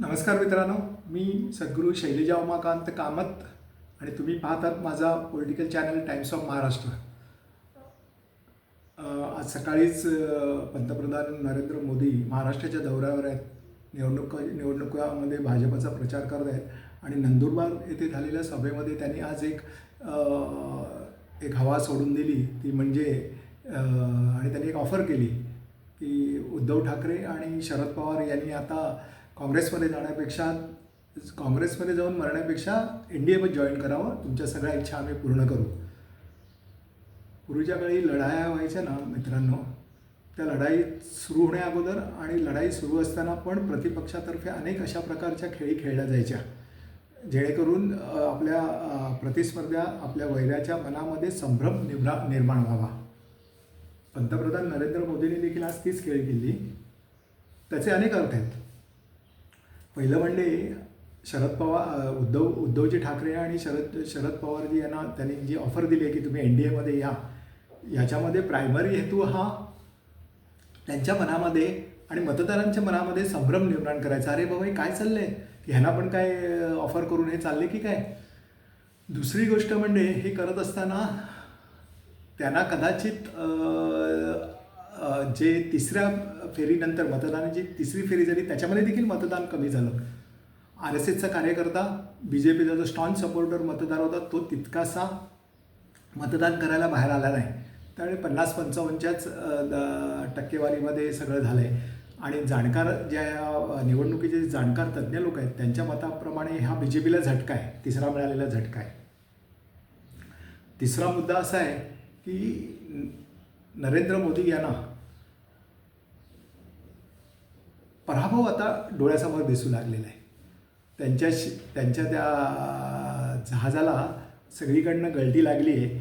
नमस्कार मित्रांनो मी सद्गुरू शैलजा उमाकांत कामत आणि तुम्ही पाहतात माझा political channel Times of Maharashtra आज सकाळीच पंतप्रधान नरेंद्र मोदी महाराष्ट्राच्या दौऱ्यावर आहेत. निवडणुका निवडणुकामध्ये भाजपचा प्रचार करत आहेत. आणि नंदुरबार येथे झालेल्या सभेमध्ये त्यांनी आज एक एक हवा सोडून दिली. ती म्हणजे आणि त्यांनी एक ऑफर केली की उद्धव ठाकरे आणि शरद पवार यांनी आता काँग्रेसमध्ये जाण्यापेक्षा काँग्रेसमध्ये जाऊन मरण्यापेक्षा एन डी एमध्ये जॉईन करावं तुमच्या सगळ्या इच्छा आम्ही पूर्ण करू. पूर्वीच्या काळी लढाया व्हायच्या ना मित्रांनो. त्या लढाई सुरू होण्या अगोदर आणि लढाई सुरू असताना पण प्रतिपक्षातर्फे अनेक अशा प्रकारच्या खेळी खेळल्या जायच्या. जेणेकरून आपल्या प्रतिस्पर्ध्या आपल्या वैऱ्याच्या मनामध्ये संभ्रम निभ्रा निर्माण व्हावा. पंतप्रधान नरेंद्र मोदींनी देखील आज तीच खेळी केली त्याचे अनेक अर्थ आहेत. पहिलं म्हणजे शरद पवार उद्धव उद्धवजी ठाकरे आणि शरद शरद पवारजी यांना त्यांनी जी ऑफर दिली आहे की तुम्ही एन डी एमध्ये या याच्यामध्ये प्रायमरी हेतू हा त्यांच्या मनामध्ये आणि मतदारांच्या मनामध्ये संभ्रम निर्माण करायचा. अरे बाबा हे काय चाललंय? आहे ह्यांना पण काय ऑफर करून हे चालले की काय? दुसरी गोष्ट म्हणजे हे करत असताना त्यांना कदाचित जे तिसऱ्या फेरीनंतर मतदानाची तिसरी फेरी झाली त्याच्यामध्ये देखील मतदान कमी झालं. आर एस एसचा कार्यकर्ता बी जे पीचा जो स्ट्रॉंग सपोर्टर मतदार होता तो तितकासा मतदान करायला बाहेर आला नाही. त्यामुळे पन्नास पंचावन्नच्याच टक्केवारीमध्ये सगळं झालं आहे आणि जाणकार ज्या निवडणुकीचे जाणकार तज्ज्ञ लोक आहेत त्यांच्या मताप्रमाणे हा बी जे पीला झटका आहे. तिसरा मिळालेला झटका आहे. तिसरा मुद्दा असा आहे की नरेंद्र मोदी यांना पराभव आता डोळ्यासमोर दिसू लागलेला आहे. त्यांच्या त्यांच्या त्या जहाजाला सगळीकडनं गळती लागली आहे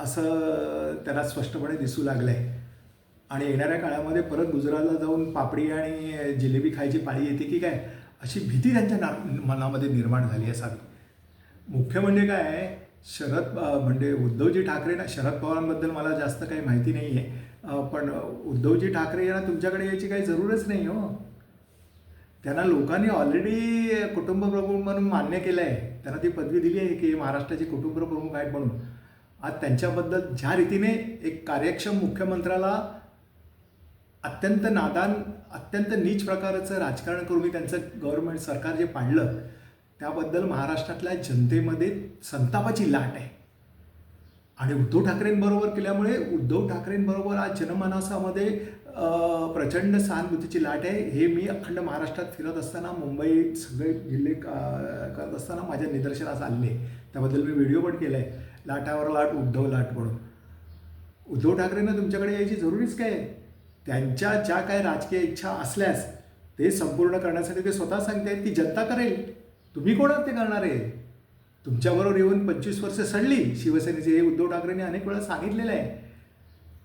असं त्यांना स्पष्टपणे दिसू लागलं आहे आणि येणाऱ्या काळामध्ये परत गुजरातला जाऊन पापडी आणि जिलेबी खायची पाळी येते की काय? अशी भीती त्यांच्या ना मनामध्ये निर्माण झाली असावी. मुख्य म्हणजे काय? शरद म्हणजे उद्धवजी ठाकरे ना शरद पवारांबद्दल मला जास्त काही माहिती नाही आहे पण उद्धवजी ठाकरे यांना तुमच्याकडे यायची काही जरूरच नाही हो. त्यांना लोकांनी ऑलरेडी कुटुंब प्रमुख म्हणून मान्य केलं आहे त्यांना ती पदवी दिली आहे की महाराष्ट्राचे कुटुंब प्रमुख आहेत म्हणून. आज त्यांच्याबद्दल ज्या रीतीने एक कार्यक्षम मुख्यमंत्र्याला अत्यंत नादान अत्यंत नीच प्रकारचं राजकारण करून मी त्यांचं गव्हर्नमेंट सरकार जे पाडलं त्याबद्दल महाराष्ट्रातल्या जनतेमध्ये संतापाची लाट आहे. आणि उद्धव ठाकरेंबरोबर केल्यामुळे उद्धव ठाकरेंबरोबर आज जनमानसामध्ये प्रचंड सहानुभूतीची लाट आहे. हे मी अखंड महाराष्ट्रात फिरत असताना मुंबईत सगळे जिल्हे करत असताना माझ्या निदर्शनास आले. त्याबद्दल मी व्हिडिओ पण केला आहे लाटावर लाट उद्धव लाट म्हणून. उद्धव ठाकरेंना तुमच्याकडे यायची जरुरीच काय त्यांच्या ज्या काय राजकीय इच्छा असल्यास ते संपूर्ण करण्यासाठी ते स्वतः सांगतायत की जनता करेल. तुम्ही कोण ते करणार आहे? तुमच्याबरोबर येऊन पंचवीस वर्ष सडली. शिवसेनेचे हे उद्धव ठाकरेंनी अनेक वेळा सांगितलेलं आहे.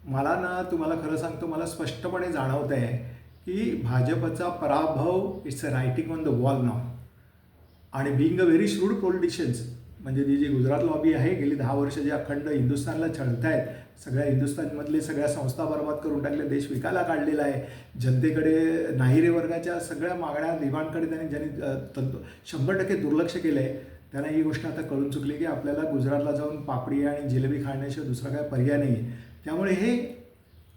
मला ना तुम्हाला खरं सांगतो मला स्पष्टपणे जाणवत आहे की भाजपचा पराभव it's a writing on the wall नाव आणि being a very shrewd politicians म्हणजे जी जी गुजरात लॉबी आहे गेली दहा वर्ष जे अखंड हिंदुस्थानला छळतायत सगळ्या हिंदुस्थानमधले सगळ्या संस्था बर्बाद करून टाकले देश विकायला काढलेला आहे. जनतेकडे नाहिरे वर्गाच्या सगळ्या मागण्या दिवाणकडे त्यांनी ज्यांनी तंतु शंभर टक्के दुर्लक्ष केलं आहे त्यांना ही गोष्ट आता कळून चुकली की आपल्याला गुजरातला जाऊन पापडी आणि जिलेबी खाण्याशिवाय दुसरा काय पर्याय नाही आहे त्यामुळे हे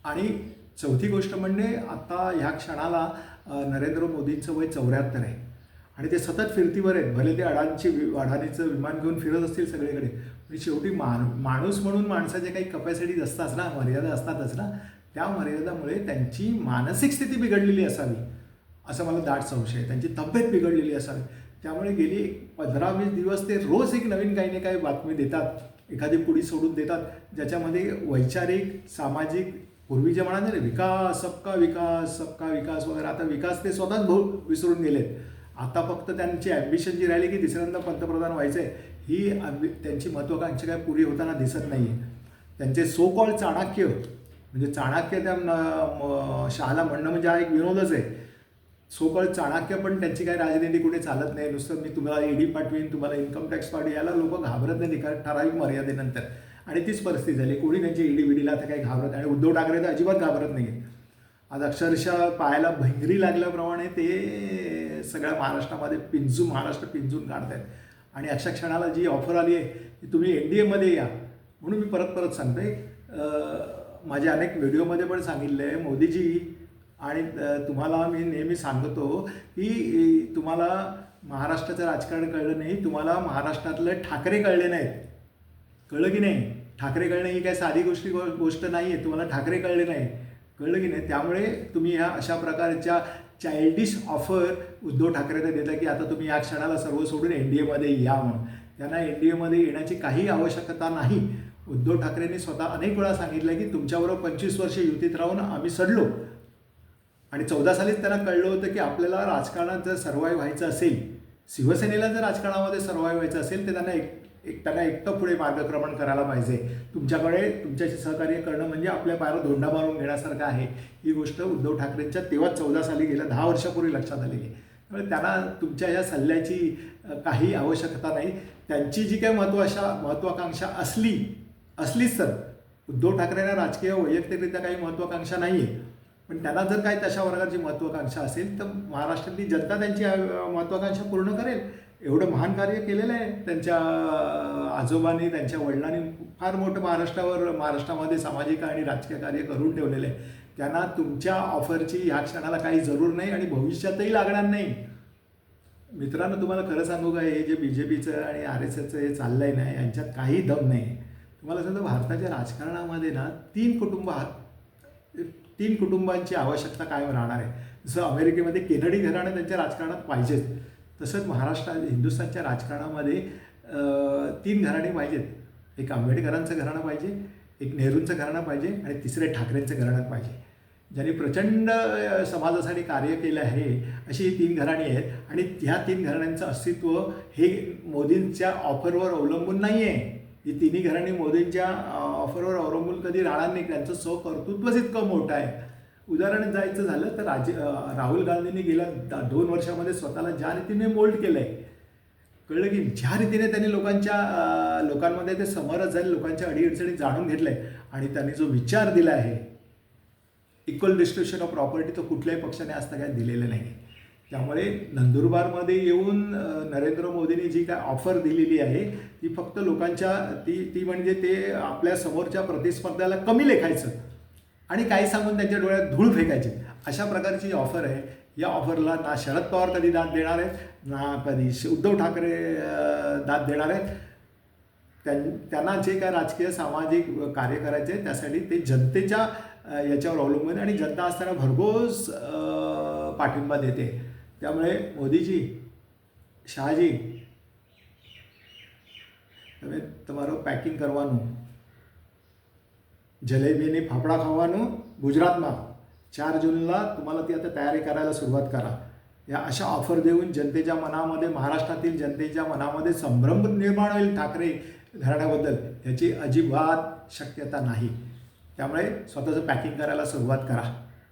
आणि चौथी गोष्ट म्हणजे आता ह्या क्षणाला नरेंद्र मोदींचं वय चौऱ्याहत्तर आहे. आणि ते सतत फिरतीवर आहेत. भले ते अडाणची वि- अडाणीचं विमान घेऊन फिरत असतील सगळीकडे पण शेवटी मान माणूस म्हणून माणसाच्या काही कपॅसिटीज असतात ना मर्यादा असतातच ना त्या मर्यादामुळे त्यांची मानसिक स्थिती बिघडलेली असावी. असं मला दाट संशय आहे. त्यांची तब्येत बिघडलेली असावी. त्यामुळे गेली पंधरा वीस दिवस ते रोज एक नवीन काही ना काही बातमी देतात. एखादी पुढी सोडून देतात. ज्याच्यामध्ये वैचारिक सामाजिक पूर्वी जे म्हणाले ना विकास सबका विकास सबका विकास वगैरे आता विकास ते स्वतःच भाऊ विसरून गेलेत. आता फक्त त्यांची ॲम्बिशन जी राहिली की तिसऱ्यांदा पंतप्रधान व्हायचं आहे ही ambi- त्यांची महत्त्वाकांक्षा काय पुरी होताना दिसत नाही आहे त्यांचे सो कॉल चाणक्य म्हणजे चाणक्य त्या न- शहाला म्हणणं म्हणजे हा एक विनोदच आहे. सो कॉल चाणक्य पण त्यांची काही राजनीती कुठे चालत नाही. नुसतं मी तुम्हाला ईडी पाठवीन तुम्हाला इन्कम टॅक्स पाठवी याला लोक घाबरत नाही कारण ठराविक मर्यादेनंतर. आणि तीच परिस्थिती झाली. कोणी त्यांची ईडी विडीला आता काही घाबरत आणि उद्धव ठाकरे तर अजिबात घाबरत नाही आज अक्षरशः पायाला भंगरी लागल्याप्रमाणे ते सगळ्या महाराष्ट्रामध्ये पिंजून महाराष्ट्र पिंजून काढत आहेत आणि अशा क्षणाला जी ऑफर आली आहे की तुम्ही एन डी एमध्ये या. म्हणून मी परत परत सांगते माझ्या अनेक व्हिडिओमध्ये पण सांगितलं आहे मोदीजी आणि तुम्हाला मी नेहमी सांगतो की तुम्हाला महाराष्ट्राचं राजकारण कळलं नाही तुम्हाला महाराष्ट्रातले ठाकरे कळले नाहीत. कळलं की नाही? ठाकरे कळणे ही काय साधी गोष्टी गो- गोष्ट नाही आहे तुम्हाला ठाकरे कळले नाही. कळलं की नाही? त्यामुळे तुम्ही ह्या अशा प्रकारच्या चाइल्डिश ऑफर उद्धव ठाकरेंना देता की आता तुम्ही या क्षणाला सर्व सोडून एन डी एमध्ये या म्हणून. त्यांना एन डी एमध्ये येण्याची काही आवश्यकता नाही. उद्धव ठाकरेंनी स्वतः अनेक वेळा सांगितलं की तुमच्याबरोबर पंचवीस वर्ष युतीत राहून आम्ही सडलो. आणि चौदा सालीच त्यांना कळलं होतं की आपल्याला राजकारणात जर सर्वाईव्ह व्हायचं असेल शिवसेनेला जर राजकारणामध्ये सर्वाईव्ह व्हायचं असेल तर त्यांना एक एक त्यांना एकटं पुढे मार्गक्रमण करायला पाहिजे. तुमच्याकडे तुमच्याशी सहकार्य करणं म्हणजे आपल्या पायाला धोंडा मारून घेण्यासारखं आहे. ही गोष्ट उद्धव ठाकरेंच्या तेव्हा चौदा साली गेल्या दहा वर्षापूर्वी लक्षात आलेली आहे. त्यामुळे त्यांना तुमच्या या सल्ल्याची काही आवश्यकता नाही. त्यांची जी काही महत्त्वाशा महत्त्वाकांक्षा असली असलीच तर उद्धव ठाकरेंना राजकीय वैयक्तिकरित्या काही महत्त्वाकांक्षा नाही आहे पण त्यांना जर काही तशा वर्गाची महत्त्वाकांक्षा असेल तर महाराष्ट्रातली जनता त्यांची महत्त्वाकांक्षा पूर्ण करेल. एवढं महान कार्य केलेलं आहे. त्यांच्या आजोबांनी त्यांच्या वडिलांनी फार मोठं महाराष्ट्रावर महाराष्ट्रामध्ये सामाजिक आणि राजकीय कार्य करून ठेवलेलं आहे. त्यांना तुमच्या ऑफरची ह्या क्षणाला काही जरूर नाही आणि भविष्यातही लागणार नाही. मित्रांनो तुम्हाला खरं सांगू का हे जे बी जे पीचं आणि आर एस एसचं हे चाललं आहे ना यांच्यात काही दम नाही. तुम्हाला सांगतो भारताच्या राजकारणामध्ये ना तीन कुटुंब हा- तीन कुटुंबांची आवश्यकता कायम राहणार आहे. जसं अमेरिकेमध्ये केनडी घराणं त्यांच्या राजकारणात पाहिजेत तसंच महाराष्ट्रात हिंदुस्थानच्या राजकारणामध्ये तीन घराणे पाहिजेत. एक आंबेडकरांचं घराणं पाहिजे एक नेहरूंचं घराणं पाहिजे आणि तिसरे ठाकरेंचं घराणं पाहिजे. ज्यांनी प्रचंड समाजासाठी कार्य केलं आहे अशी ही तीन घराणी आहेत. आणि ह्या तीन घराण्यांचं अस्तित्व हे मोदींच्या ऑफरवर अवलंबून नाही आहे ही तिन्ही घराणी मोदींच्या ऑफरवर अवलंबून कधी राहणार नाही त्यांचं स्वकर्तृत्वच इतकं मोठं आहे. उदाहरण जायचं झालं तर राजे राहुल गांधींनी गेल्या दोन वर्षामध्ये स्वतःला ज्या रीतीने मोल्ड केलं आहे कळलं की ज्या रीतीने त्यांनी लोकांच्या लोकांमध्ये ते समरस झाले लोकांच्या अडीअडचणी जाणून घेतलंय आणि त्यांनी जो विचार दिला आहे इक्वल डिस्ट्रिब्युशन ऑफ प्रॉपर्टी तो कुठल्याही पक्षाने आज काय दिलेलं नाही त्यामुळे नंदुरबारमध्ये येऊन नरेंद्र मोदींनी जी काय ऑफर दिलेली आहे ती फक्त लोकांच्या ती ती म्हणजे ते आपल्या समोरच्या प्रतिस्पर्ध्याला कमी लेखायचं आणि काही सांगून त्यांच्या डोळ्यात धूळ फेकायची. अशा प्रकारची ऑफर आहे या ऑफरला ना शरद पवार कधी दाद देणार आहेत ना कधी उद्धव ठाकरे दाद देणार आहेत. त्यां त्यांना जे काय राजकीय सामाजिक कार्य करायचे त्यासाठी ते जनतेच्या याच्यावर अवलंबून आहे आणि जनता असताना भरघोस पाठिंबा देते. त्यामुळे મોદીજી શાહજી તમે તમારું પેકિંગ કરવાનું જલેબીની ફાફડા ખાવાનું ગુજરાતમાં चार जूनला तुम्हाला ती आता तयारी करायला सुरुवात करा या अशा ऑफर देऊन जनतेच्या मनामध्ये महाराष्ट्रातील जनतेच्या मनामध्ये संभ्रम निर्माण होईल ठाकरे घराण्याबद्दल याची अजिबात शक्यता नाही त्यामुळे स्वतःचं पॅकिंग करायला सुरुवात करा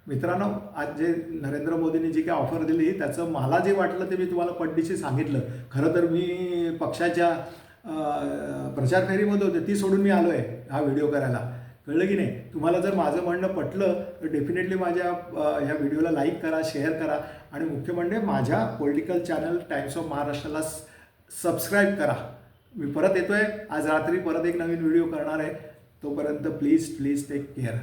मित्रांनो आज जे नरेंद्र मोदींनी जी काय ऑफर दिली त्याचं मला जे वाटलं ते मी तुम्हाला पड्डीशी सांगितलं. खरं तर मी पक्षाच्या प्रचार फेरीमध्ये होते ती सोडून मी आलो आहे हा व्हिडिओ करायला. कळलं की नाही? तुम्हाला जर माझं म्हणणं पटलं तर डेफिनेटली माझ्या ह्या व्हिडिओला लाईक करा शेअर करा आणि मुख्य म्हणजे माझ्या पॉलिटिकल चॅनल टाइम्स ऑफ महाराष्ट्राला सबस्क्राईब करा. मी परत येतोय. आज रात्री परत एक नवीन व्हिडिओ करणार आहे. तोपर्यंत प्लीज प्लीज टेक केअर